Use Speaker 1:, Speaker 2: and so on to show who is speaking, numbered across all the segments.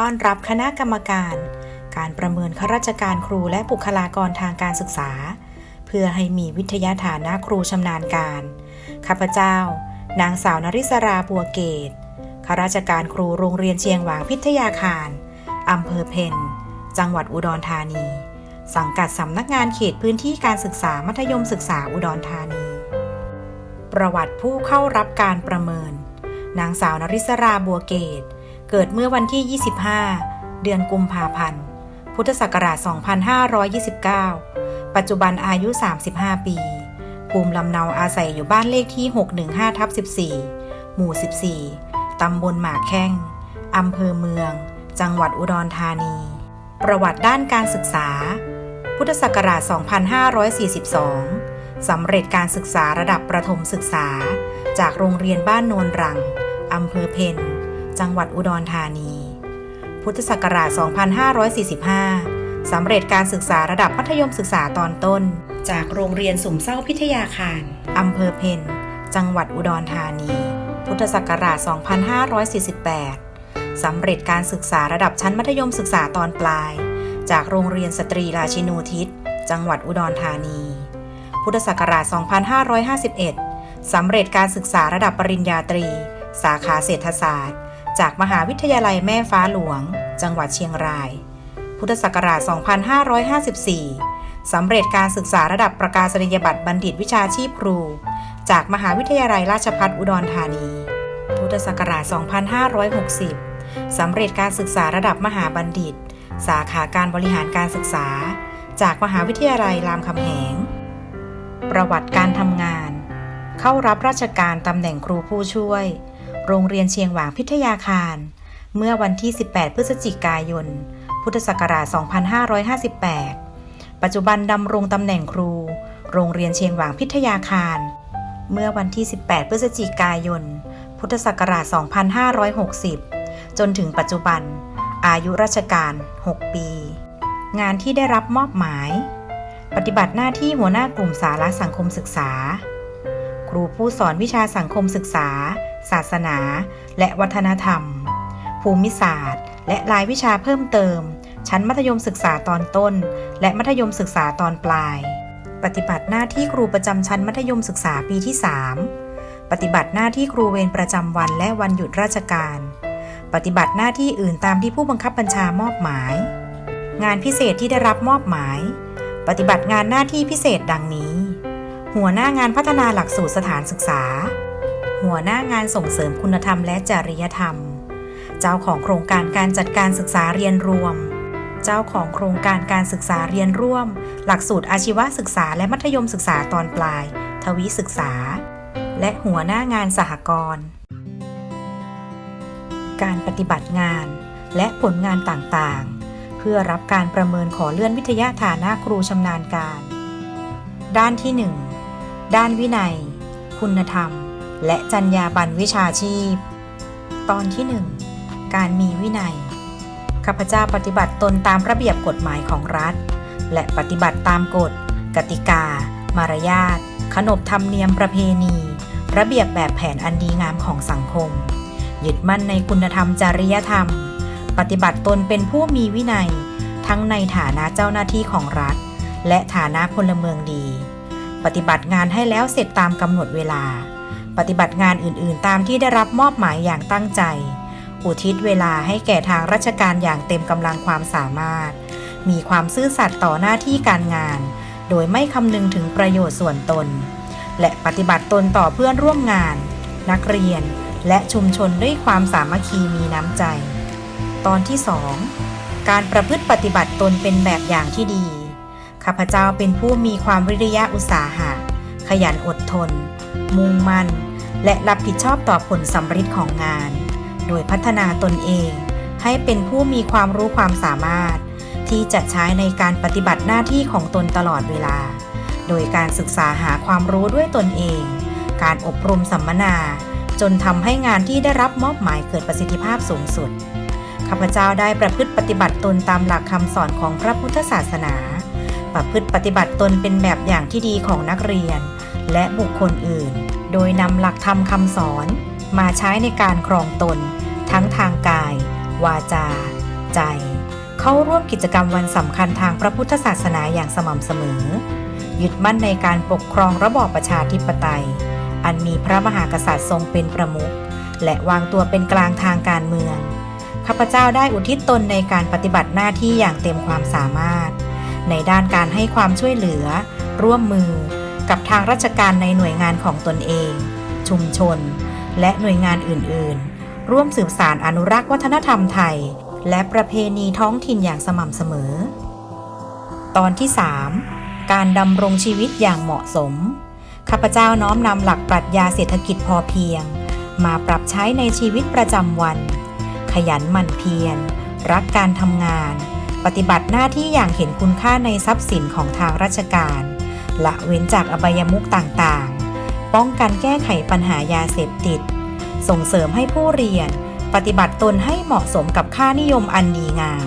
Speaker 1: ต้อนรับคณะกรรมการ การประเมินข้าราชการครูและบุคลากรทางการศึกษา เพื่อให้มีวิทยาฐานะครูชำนาญการ ข้าพเจ้า นางสาวนริศราบัวเกตข้าราชการครูโรงเรียนเชียงหวางพิทยาคารอำเภอเพนจังหวัดอุดรธานี สังกัดสำนักงานเขตพื้นที่การศึกษามัธยมศึกษาอุดรธานี ประวัติผู้เข้ารับการประเมิน นางสาวนริศราบัวเกต เกิดเมื่อวันที่ 25 เดือนกุมภาพันธ์ พุทธศักราช 2529 ปัจจุบันอายุ 35 ปี ภูมิลำเนาอาศัยอยู่บ้านเลขที่ 615ทับ14 หมู่ 14 ตำบลหมากแข้ง อำเภอเมือง จังหวัดอุดรธานี ประวัติด้านการศึกษา พุทธศักราช 2542 สำเร็จการศึกษาระดับประถมศึกษา จากโรงเรียนบ้านโนนรัง อำเภอเพน จังหวัดอุดรธานี พุทธศักราช 2545 สำเร็จการศึกษาระดับมัธยมศึกษาตอนต้น จากโรงเรียนสุมเศร้าพิทยาคาร อำเภอเพนจังหวัดอุดรธานี พุทธศักราช 2548 สำเร็จการศึกษาระดับชั้นมัธยมศึกษาตอนปลาย จากโรงเรียนสตรีราชินูทิศ จังหวัดอุดรธานี พุทธศักราช 2551 สำเร็จการศึกษาระดับปริญญาตรี สาขาเศรษฐศาสตร์ จากมหาวิทยาลัยแม่ฟ้าหลวง จังหวัดเชียงราย พุทธศักราช 2554 สำเร็จการศึกษาระดับประกาศนียบัตรบัณฑิตวิชาชีพครู จากมหาวิทยาลัยราชภัฏอุดรธานี พุทธศักราช 2560 สำเร็จการศึกษาระดับมหาบัณฑิต สาขาการบริหารการศึกษา จากมหาวิทยาลัยรามคำแหง ประวัติการทำงาน เข้ารับราชการตำแหน่งครูผู้ช่วย โรงเรียนเชียงหวางพิทยาคาร เมื่อวันที่ 18 พฤศจิกายน พุทธศักราช 2558 ปัจจุบันดำรงตำแหน่งครู โรงเรียนเชียงหวางพิทยาคาร เมื่อวันที่ 18 พฤศจิกายน พุทธศักราช 2560 จนถึงปัจจุบัน อายุราชการ 6 ปี งานที่ได้รับมอบหมาย ปฏิบัติหน้าที่หัวหน้ากลุ่มสาระสังคมศึกษา ครูผู้สอนวิชาสังคมศึกษา ศาสนา และวัฒนธรรม ภูมิศาสตร์ และรายวิชาเพิ่มเติม ชั้นมัธยมศึกษาตอนต้น และมัธยมศึกษาตอนปลาย ปฏิบัติหน้าที่ครูประจำชั้นมัธยมศึกษาปีที่ 3 ปฏิบัติหน้าที่ครูเวรประจำวันและวันหยุดราชการ ปฏิบัติหน้าที่อื่นตามที่ผู้บังคับบัญชามอบหมาย งานพิเศษที่ได้รับมอบหมาย ปฏิบัติงานหน้าที่พิเศษดังนี้ หัวหน้างานพัฒนาหลักสูตรสถานศึกษา หัวหน้างานส่งเสริมคุณธรรมและจริยธรรม เจ้าของโครงการการจัดการศึกษาเรียนรวม เจ้าของโครงการการศึกษาเรียนร่วม หลักสูตรอาชีวศึกษาและมัธยมศึกษาตอนปลาย ทวิศึกษา และหัวหน้างานสหกรณ์การปฏิบัติงานและผลงานต่างๆ เพื่อรับการประเมินขอเลื่อนวิทยาฐานะครูชำนาญการ ด้านที่ 1 ด้านวินัย คุณธรรม และจรรยาบรรณวิชาชีพ ตอนที่ 1 การมีวินัย ข้าพเจ้าปฏิบัติตนตามระเบียบกฎหมายของรัฐ และปฏิบัติตามกฎ กติกา มารยาท ขนบธรรมเนียมประเพณี ระเบียบแบบแผนอันดีงามของสังคม ยึดมั่นในคุณธรรมจริยธรรม ปฏิบัติตนเป็นผู้มีวินัย ทั้งในฐานะเจ้าหน้าที่ของรัฐ และฐานะพลเมืองดี ปฏิบัติงานให้แล้วเสร็จตามกำหนดเวลา ปฏิบัติงานอื่นๆ ตามที่ได้รับมอบหมายอย่างตั้งใจ อุทิศเวลาให้แก่ทางราชการอย่างเต็มกำลังความสามารถ มีความซื่อสัตย์ต่อหน้าที่การงาน โดยไม่คำนึงถึงประโยชน์ส่วนตน และปฏิบัติตนต่อเพื่อนร่วมงาน นักเรียน และชุมชนด้วยความสามัคคีมีน้ำใจ ตอนที่ 2 การประพฤติปฏิบัติตนเป็นแบบอย่างที่ดีข้าพเจ้าเป็นผู้มีความวิริยะอุตสาหะ ขยันอดทน มุ่งมั่น และรับผิดชอบต่อผลสำเร็จของงาน โดยพัฒนาตนเอง ให้เป็นผู้มีความรู้ความสามารถ ที่จะใช้ในการปฏิบัติหน้าที่ของตนตลอดเวลา โดยการศึกษาหาความรู้ด้วยตนเอง การอบรมสัมมนา จนทำให้งานที่ได้รับมอบหมายเกิดประสิทธิภาพสูงสุดข้าพเจ้าได้ประพฤติปฏิบัติตนตามหลักคำสอนของพระพุทธศาสนา ประพฤติปฏิบัติตนเป็นแบบอย่างที่ดีของนักเรียน และบุคคลอื่น โดยนำหลักธรรมคำสอน มาใช้ในการครองตน ทั้งทางกาย วาจา ใจ เข้าร่วมกิจกรรมวันสำคัญทางพระพุทธศาสนาอย่างสม่ำเสมอ ยึดมั่นในการปกครองระบอบประชาธิปไตย อันมีพระมหากษัตริย์ทรงเป็นประมุขและวางตัวเป็นกลางทางการเมืองข้าพเจ้าได้อุทิศตนในการปฏิบัติหน้าที่อย่างเต็มความสามารถ ในด้านการให้ความช่วยเหลือ ร่วมมือ กับทางราชการในหน่วยงานของตนเอง ชุมชน และหน่วยงานอื่น ๆ ร่วมสืบสารอนุรักษ์วัฒนธรรมไทย และประเพณีท้องถิ่นอย่างสม่ำเสมอ ตอนที่ 3 การดำรงชีวิตอย่างเหมาะสม ข้าพเจ้าน้อมนำหลักปรัชญาเศรษฐกิจพอเพียง มาปรับใช้ในชีวิตประจำวัน ขยันหมั่นเพียร รักการทำงาน ปฏิบัติหน้าที่อย่างเห็นคุณค่าในทรัพย์สินของทางราชการ ละเว้นจากอบายมุขต่างๆ ป้องกันแก้ไขปัญหายาเสพติด ส่งเสริมให้ผู้เรียน ปฏิบัติตนให้เหมาะสมกับค่านิยมอันดีงาม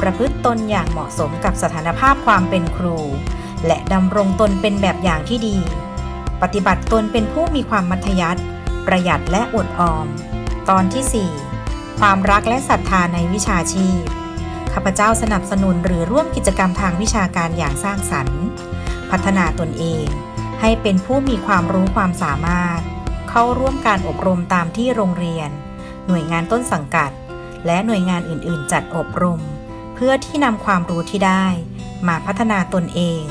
Speaker 1: ประพฤติตนอย่างเหมาะสมกับสถานภาพความเป็นครู และดำรงตนเป็นแบบอย่างที่ดี ปฏิบัติตนเป็นผู้มีความมัธยัสถ์ประหยัดและอดออม ตอนที่ 4 ความรักและศรัทธาในวิชาชีพข้าพเจ้าสนับสนุนหรือร่วมกิจกรรมทางวิชาการอย่างสร้างสรรค์ พัฒนาตนเอง ให้เป็นผู้มีความรู้ความสามารถ เข้าร่วมการอบรมตามที่โรงเรียน หน่วยงานต้นสังกัด และหน่วยงานอื่น ๆ จัดอบรม เพื่อที่นำความรู้ที่ได้ มาพัฒนาตนเอง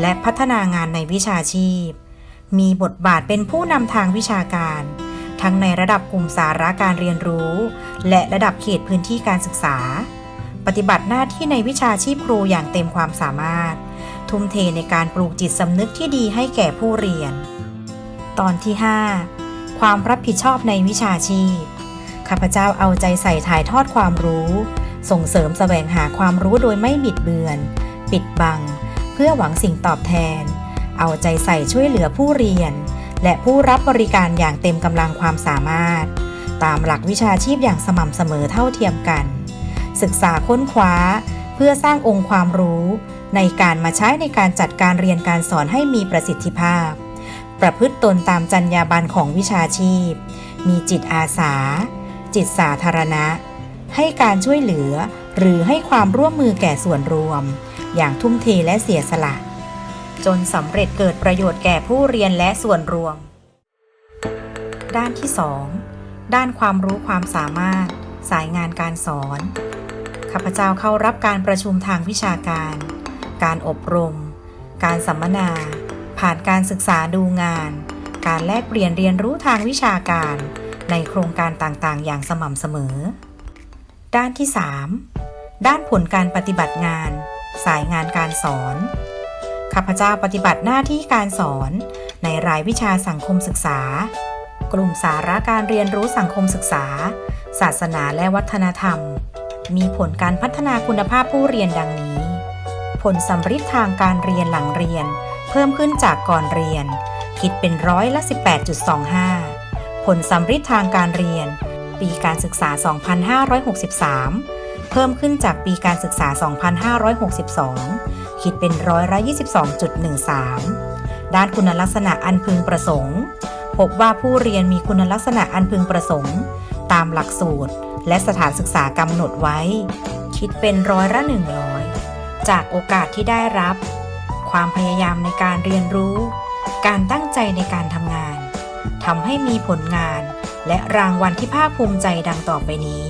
Speaker 1: และพัฒนางานในวิชาชีพ มีบทบาทเป็นผู้นำทางวิชาการ ทั้งในระดับกลุ่มสาระการเรียนรู้ และระดับเขตพื้นที่การศึกษา ปฏิบัติหน้าที่ในวิชาชีพครูอย่างเต็มความสามารถ ทุ่มเทในการปลูกจิตสำนึกที่ดีให้แก่ผู้เรียน ตอนที่ 5 ความรับผิดชอบในวิชาชีพ ข้าพเจ้าเอาใจใส่ถ่ายทอดความรู้ ส่งเสริมแสวงหาความรู้โดยไม่บิดเบือน ปิดบัง เพื่อหวังสิ่งตอบแทน เอาใจใส่ช่วยเหลือผู้เรียน และผู้รับบริการอย่างเต็มกำลังความสามารถ ตามหลักวิชาชีพอย่างสม่ำเสมอเท่าเทียมกัน ศึกษาค้นคว้าเพื่อสร้างองค์ความรู้ ในการมาใช้ในการจัดการเรียนการสอนให้มีประสิทธิภาพ ประพฤติตนตามจรรยาบรรณของวิชาชีพ มีจิตอาสา จิตสาธารณะ ให้การช่วยเหลือ หรือให้ความร่วมมือแก่ส่วนรวม อย่างทุ่มเทและเสียสละ จนสำเร็จเกิดประโยชน์แก่ผู้เรียนและส่วนรวม ด้านที่ 2 ด้านความรู้ความสามารถ สายงานการสอนข้าพเจ้าเข้ารับการประชุมทางวิชาการ การอบรม การสัมมนา ผ่านการศึกษาดูงาน การแลกเปลี่ยนเรียนรู้ทางวิชาการ ในโครงการต่างๆ อย่างสม่ำเสมอ ด้านที่ 3 ด้านผลการปฏิบัติงาน สายงานการสอน ข้าพเจ้าปฏิบัติหน้าที่การสอน ในรายวิชาสังคมศึกษา กลุ่มสาระการเรียนรู้สังคมศึกษา ศาสนาและวัฒนธรรมมีผลการพัฒนาคุณภาพผู้เรียนดังนี้ ผลสัมฤทธิ์ทางการเรียนหลังเรียน เพิ่มขึ้นจากก่อนเรียน คิดเป็นร้อยละ 18.25 ผลสัมฤทธิ์ทางการเรียน ปีการศึกษา 2563 เพิ่มขึ้นจากปีการศึกษา 2562 คิดเป็นร้อยละ 22.13 ด้านคุณลักษณะอันพึงประสงค์ พบว่าผู้เรียนมีคุณลักษณะอันพึงประสงค์ ตามหลักสูตร และสถานศึกษากำหนดไว้ คิดเป็นร้อยละ100 จากโอกาสที่ได้รับ ความพยายามในการเรียนรู้ การตั้งใจในการทำงานทำให้มีผลงาน และรางวัลที่ภาคภูมิใจดังต่อไปนี้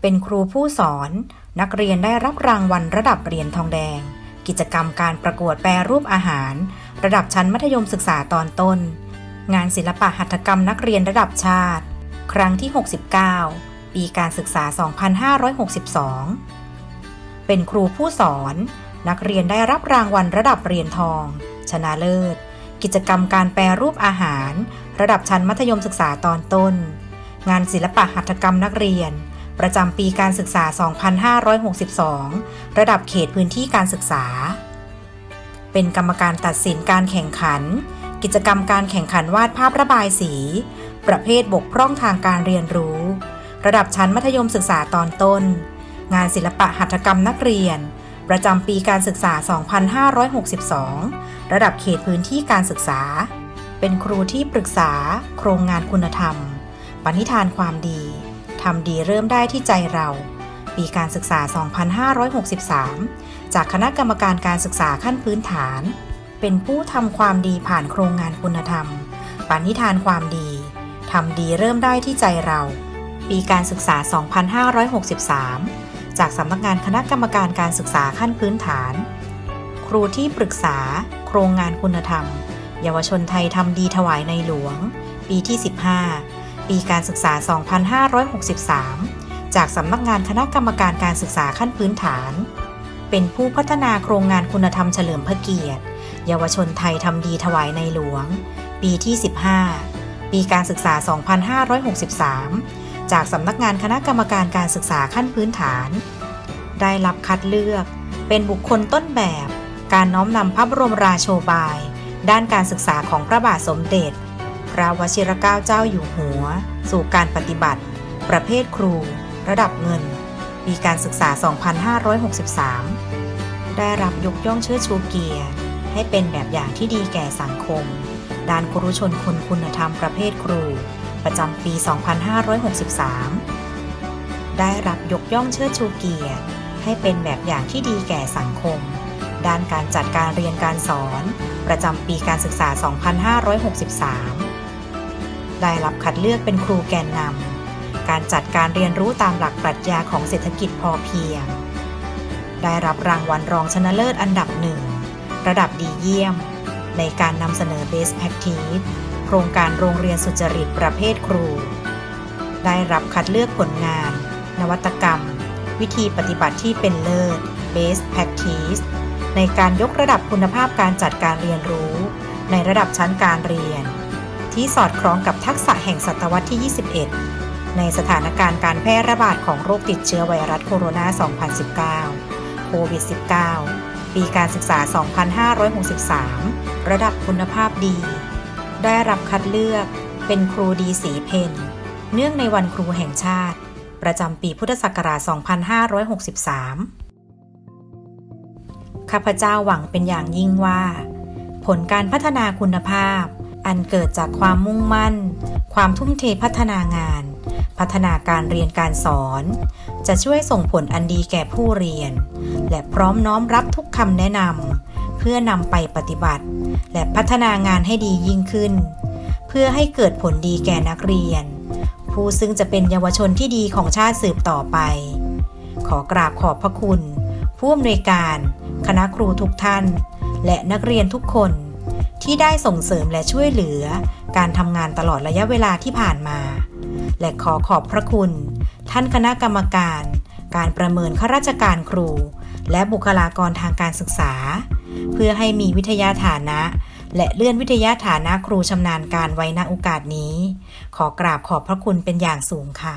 Speaker 1: เป็นครูผู้สอน นักเรียนได้รับรางวัลระดับเหรียญทองแดง กิจกรรมการประกวดแปรรูปอาหาร ระดับชั้นมัธยมศึกษาตอนต้น งานศิลปะหัตถกรรมนักเรียนระดับชาติ ครั้งที่ 69 ปีการศึกษา 2562 เป็นครูผู้สอน นักเรียนได้รับรางวัลระดับเหรียญทอง ชนะเลิศ กิจกรรมการแปรรูปอาหาร ระดับชั้นมัธยมศึกษาตอนต้น งานศิลปะหัตถกรรมนักเรียน ประจำปีการศึกษา 2562 ระดับเขตพื้นที่การศึกษา เป็นกรรมการตัดสินการแข่งขัน กิจกรรมการแข่งขันวาดภาพระบายสี ประเภทบกพร่องทางการเรียนรู้ ระดับชั้นมัธยมศึกษาตอนต้น งานศิลปะหัตถกรรมนักเรียน ประจำปีการศึกษา 2562 ระดับเขตพื้นที่การศึกษา เป็นครูที่ปรึกษา โครงงานคุณธรรม ปณิธานความดี ทำดีเริ่มได้ที่ใจเรา ปีการศึกษา 2563 จากคณะกรรมการการศึกษาขั้นพื้นฐาน เป็นผู้ทำความดีผ่านโครงงานคุณธรรม ปณิธานความดี ทำดีเริ่มได้ที่ใจเราปีการศึกษา 2563 จากสำนักงานคณะกรรมการการศึกษาขั้นพื้นฐาน ครูที่ปรึกษา โครงงานคุณธรรม เยาวชนไทยทำดีถวายในหลวง ปีที่ 15 ปีการศึกษา 2563 จากสำนักงานคณะกรรมการการศึกษาขั้นพื้นฐาน เป็นผู้พัฒนาโครงงานคุณธรรมเฉลิมพระเกียรติ เยาวชนไทยทำดีถวายในหลวง ปีที่ 15 ปีการศึกษา 2563 จากสำนักงานคณะกรรมการการศึกษาขั้นพื้นฐาน ได้รับคัดเลือกเป็นบุคคลต้นแบบ การน้อมนำพระบรมราโชบาย ด้านการศึกษาของพระบาทสมเด็จ พระวชิรเกล้าเจ้าอยู่หัว สู่การปฏิบัติ ประเภทครู ระดับเงิน ปีการศึกษา 2563 ได้รับยกย่องเชิดชูเกียรติ ให้เป็นแบบอย่างที่ดีแก่สังคม ด้านครุชนคนคุณธรรมประเภทครู ประจำปี 2563 ได้รับยกย่องเชิดชูเกียรติ ให้เป็นแบบอย่างที่ดีแก่สังคม ด้านการจัดการเรียนการสอน ประจำปีการศึกษา 2563 ได้รับคัดเลือกเป็นครูแกนนำ การจัดการเรียนรู้ตามหลักปรัชญาของเศรษฐกิจพอเพียง ได้รับรางวัลรองชนะเลิศอันดับหนึ่ง ระดับดีเยี่ยม ในการนำเสนอ Best Practice โครงการโรงเรียนสุจริตประเภทครู ได้รับคัดเลือกผลงาน นวัตกรรม วิธีปฏิบัติที่เป็นเลิศ Best Practice ในการยกระดับคุณภาพการจัดการเรียนรู้ ในระดับชั้นการเรียน ที่สอดคล้องกับทักษะแห่งศตวรรษที่ 21 ในสถานการณ์การแพร่ระบาดของโรคติดเชื้อไวรัสโคโรนา 2019 โควิด -19 ปีการศึกษา 2563 ระดับคุณภาพดี ได้รับคัดเลือกเป็นครูดีสีเพนเนื่องในวันครูแห่งชาติ ประจำปีพุทธศักราช 2563 ข้าพเจ้าหวังเป็นอย่างยิ่งว่า ผลการพัฒนาคุณภาพ อันเกิดจากความมุ่งมั่น ความทุ่มเทพัฒนางาน พัฒนาการเรียนการสอน จะช่วยส่งผลอันดีแก่ผู้เรียน และพร้อมน้อมรับทุกคำแนะนำ พื่อนำไปปฏิบัติ และพัฒนางานให้ดียิ่งขึ้น เพื่อให้เกิดผลดีแก่นักเรียน ผู้ซึ่งจะเป็นเยาวชนที่ดีของชาติสืบต่อไป ขอกราบขอบพระคุณ ผู้อำนวยการ คณะครูทุกท่าน และนักเรียนทุกคน ที่ได้ส่งเสริมและช่วยเหลือ การทำงานตลอดระยะเวลาที่ผ่านมา และขอขอบพระคุณ ท่านคณะกรรมการ การประเมินข้าราชการครู และบุคลากรทางการศึกษา เพื่อให้มีวิทยาฐานะ และเลื่อนวิทยาฐานะครูชำนาญการไว้ณโอกาสนี้ ขอกราบขอบพระคุณเป็นอย่างสูงค่ะ